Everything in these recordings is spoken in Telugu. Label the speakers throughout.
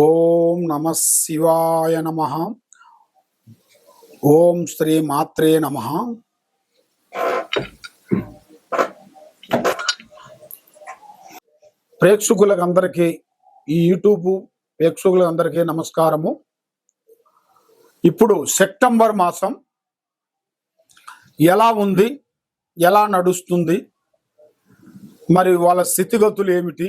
Speaker 1: ఓం నమ శివాయ నమ. ఓం శ్రీ మాత్రే నమ. ప్రేక్షకులకందరికీ ఈ యూట్యూబ్ ప్రేక్షకులందరికీ నమస్కారము. ఇప్పుడు సెప్టెంబర్ మాసం ఎలా ఉంది ఎలా నడుస్తుంది మరి వాళ్ళ స్థితిగతులు ఏమిటి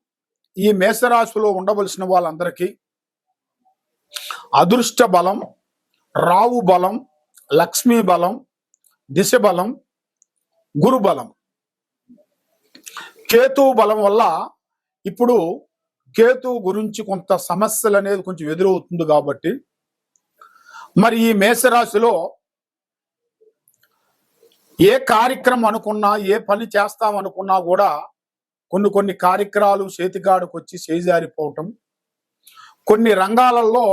Speaker 1: ఈ మేషరాశిలో ఉండవలసిన వాళ్ళందరికీ అదృష్ట బలం రావు బలం లక్ష్మీ బలం దిశ బలం గురు బలం. కేతు బలం వల్ల ఇప్పుడు కేతు గురించి కొంత సమస్యలు అనేది కొంచెం ఎదురవుతుంది కాబట్టి మరి ఈ మేషరాశిలో ఏ కార్యక్రమం అనుకున్నా ఏ పని చేస్తాం అనుకున్నా కూడా కొన్ని కొన్ని కార్యక్రమాలు చేతికాడుకు వచ్చి చేజారిపోవటం. కొన్ని రంగాలలో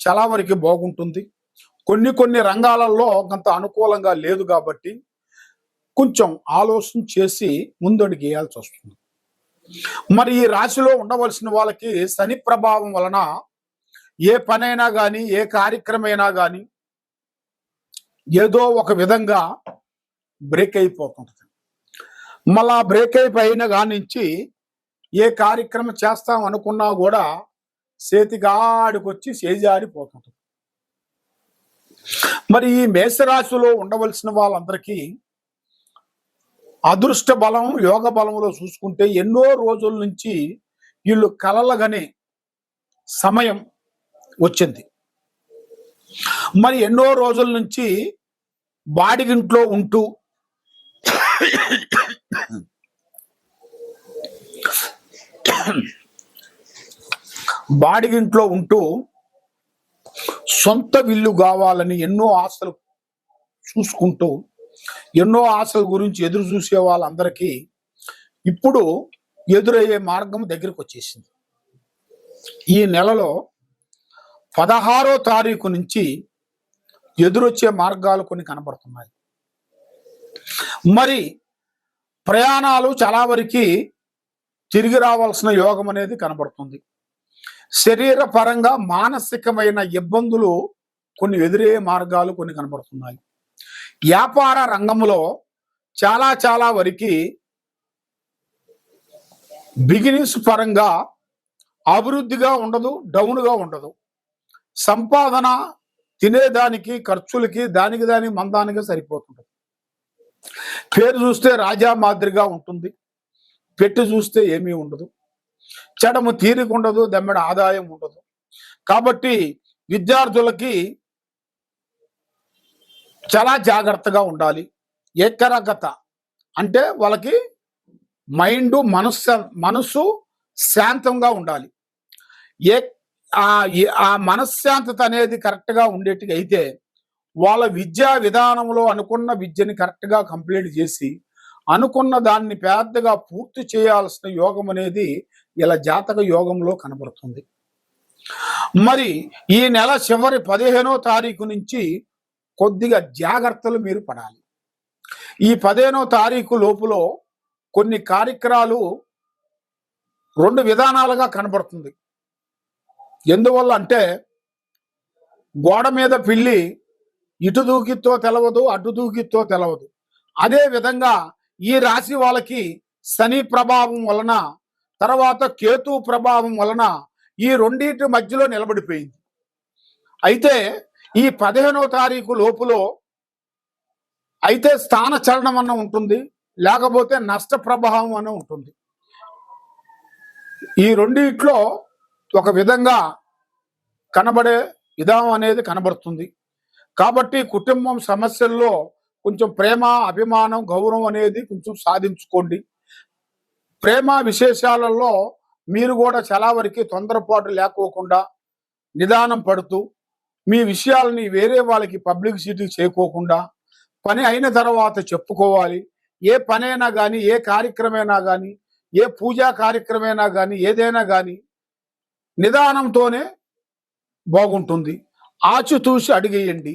Speaker 1: చాలా వరకు బాగుంటుంది. కొన్ని కొన్ని రంగాలలో కొంత అనుకూలంగా లేదు కాబట్టి కొంచెం ఆలోచన చేసి ముందడుగు వేయాల్సి వస్తుంది. మరి ఈ రాశిలో ఉండవలసిన వాళ్ళకి శని ప్రభావం వలన ఏ పనైనా కానీ ఏ కార్యక్రమైనా కానీ ఏదో ఒక విధంగా బ్రేక్ అయిపోతుంటుంది. మళ్ళా బ్రేక్ అయిపోయిన కానించి ఏ కార్యక్రమం చేస్తాం అనుకున్నా కూడా చేతిగాడికొచ్చి చేజారిపోతుంది. మరి ఈ మేషరాశిలో ఉండవలసిన వాళ్ళందరికీ అదృష్ట బలం యోగ బలంలో చూసుకుంటే ఎన్నో రోజుల నుంచి వీళ్ళు కలలగనే సమయం వచ్చింది. మరి ఎన్నో రోజుల నుంచి బాడిగింట్లో ఉంటూ బాడిగింట్లో ఉంటూ సొంత విల్లు కావాలని ఎన్నో ఆశలు చూసుకుంటూ ఎన్నో ఆశల గురించి ఎదురు చూసే వాళ్ళందరికీ ఇప్పుడు ఎదురయ్యే మార్గం దగ్గరకు వచ్చేసింది. ఈ నెలలో పదహారో తారీఖు నుంచి ఎదురొచ్చే మార్గాలు కొన్ని కనబడుతున్నాయి. మరి ప్రయాణాలు చాలా వరకు తిరిగి రావాల్సిన యోగం అనేది కనబడుతుంది. శరీర పరంగా మానసికమైన ఇబ్బందులు కొన్ని ఎదురయ్యే మార్గాలు కొన్ని కనబడుతున్నాయి. వ్యాపార రంగంలో చాలా చాలా వరకు బిగినింగ్స్ పరంగా అభివృద్ధిగా ఉండదు డౌన్గా ఉండదు. సంపాదన తినేదానికి ఖర్చులకి దానికి దానికి మందానికి సరిపోతుంది పేరు చూస్తే రాజా మాదిరిగా ఉంటుంది. పెట్టి చూస్తే ఏమీ ఉండదు. చెడము తీరిక ఉండదు దమ్మెడ ఆదాయం ఉండదు. కాబట్టి విద్యార్థులకి చాలా జాగ్రత్తగా ఉండాలి. ఏకరగత అంటే వాళ్ళకి మైండ్ మనస్సు మనస్సు శాంతంగా ఉండాలి. ఏ ఆ మనశ్శాంతత అనేది కరెక్ట్గా ఉండేట్టుగా అయితే వాళ్ళ విద్యా విధానంలో అనుకున్న విద్యని కరెక్ట్గా కంప్లీట్ చేసి అనుకున్న దాన్ని పెద్దగా పూర్తి చేయాల్సిన యోగం అనేది ఇలా జాతక యోగంలో కనబడుతుంది. మరి ఈ నెల చివరి పదిహేనో తారీఖు నుంచి కొద్దిగా జాగ్రత్తలు మీరు పడాలి. ఈ పదిహేనో తారీఖు లోపులో కొన్ని కార్యక్రమాలు రెండు విధానాలుగా కనబడుతుంది. ఎందువల్ల అంటే గోడ మీద పిల్లి ఇటు దూకితో తెలవదు అటు దూకితో తెలవదు. అదే విధంగా ఈ రాశి వాళ్ళకి శని ప్రభావం వలన తర్వాత కేతు ప్రభావం వలన ఈ రెండింటి మధ్యలో నిలబడిపోయింది. అయితే ఈ పదిహేనో తారీఖు లోపులో అయితే స్థాన చలనం అన్న ఉంటుంది లేకపోతే నష్ట ప్రభావం అని ఉంటుంది. ఈ రెండిట్లో ఒక విధంగా కనబడే విధానం అనేది కనబడుతుంది. కాబట్టి కుటుంబం సమస్యల్లో కొంచెం ప్రేమ అభిమానం గౌరవం అనేది కొంచెం సాధించుకోండి. ప్రేమ విశేషాలలో మీరు కూడా చాలా వరకు తొందరపాటు లేకోకుండా నిదానం పడుతూ మీ విషయాలని వేరే వాళ్ళకి పబ్లిసిటీ చేయకోకుండా పని అయిన తర్వాత చెప్పుకోవాలి. ఏ పనైనా కానీ ఏ కార్యక్రమైనా కానీ ఏ పూజా కార్యక్రమైనా కానీ ఏదైనా కానీ నిదానంతోనే బాగుంటుంది. ఆచితూసి అడిగేయండి.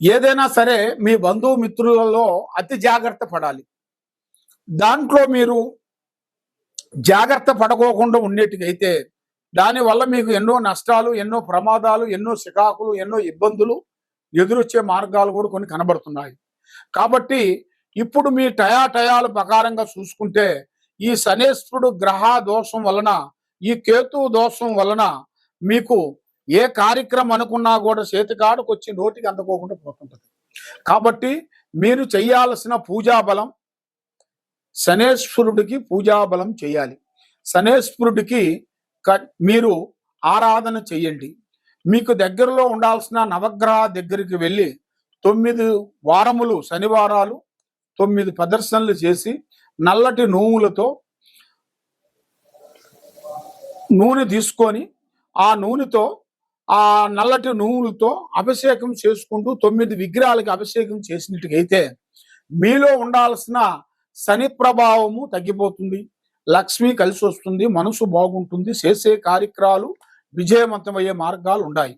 Speaker 1: ఏదైనా సరే మీ బంధువు మిత్రులలో అతి జాగ్రత్త పడాలి. దాంట్లో మీరు జాగ్రత్త పడకోకుండా ఉండేటికైతే దానివల్ల మీకు ఎన్నో నష్టాలు ఎన్నో ప్రమాదాలు ఎన్నో చికాకులు ఎన్నో ఇబ్బందులు ఎదురొచ్చే మార్గాలు కూడా కొన్ని కనబడుతున్నాయి. కాబట్టి ఇప్పుడు మీ టయాటయాల ప్రకారంగా చూసుకుంటే ఈ శనేశ్వరుడు గ్రహ దోషం వలన ఈ కేతు దోషం వలన మీకు ఏ కార్యక్రమం అనుకున్నా కూడా చేతికాడకు వచ్చి నోటికి అందుకోకుండా పోతుంటుంది. కాబట్టి మీరు చేయాల్సిన పూజా బలం శనేశ్వరుడికి పూజా బలం చేయాలి. శనేశ్వరుడికి క- మీరు ఆరాధన చేయండి. మీకు దగ్గరలో ఉండాల్సిన నవగ్రహ దగ్గరికి వెళ్ళి తొమ్మిది వారములు శనివారాలు తొమ్మిది ప్రదర్శనలు చేసి నల్లటి నూములతో నూనె తీసుకొని ఆ నూనెతో ఆ నల్లటి నువ్వులతో అభిషేకం చేసుకుంటూ తొమ్మిది విగ్రహాలకి అభిషేకం చేసినట్టుకైతే మీలో ఉండాల్సిన శని ప్రభావము తగ్గిపోతుంది. లక్ష్మి కలిసి వస్తుంది మనసు బాగుంటుంది చేసే కార్యక్రమాలు విజయవంతమయ్యే మార్గాలు ఉన్నాయి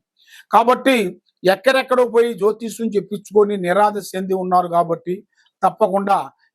Speaker 1: కాబట్టి ఎక్కడెక్కడో పోయి జ్యోతిష్యం చెప్పించుకొని నిరాధ చెంది ఉన్నారు కాబట్టి తప్పకుండా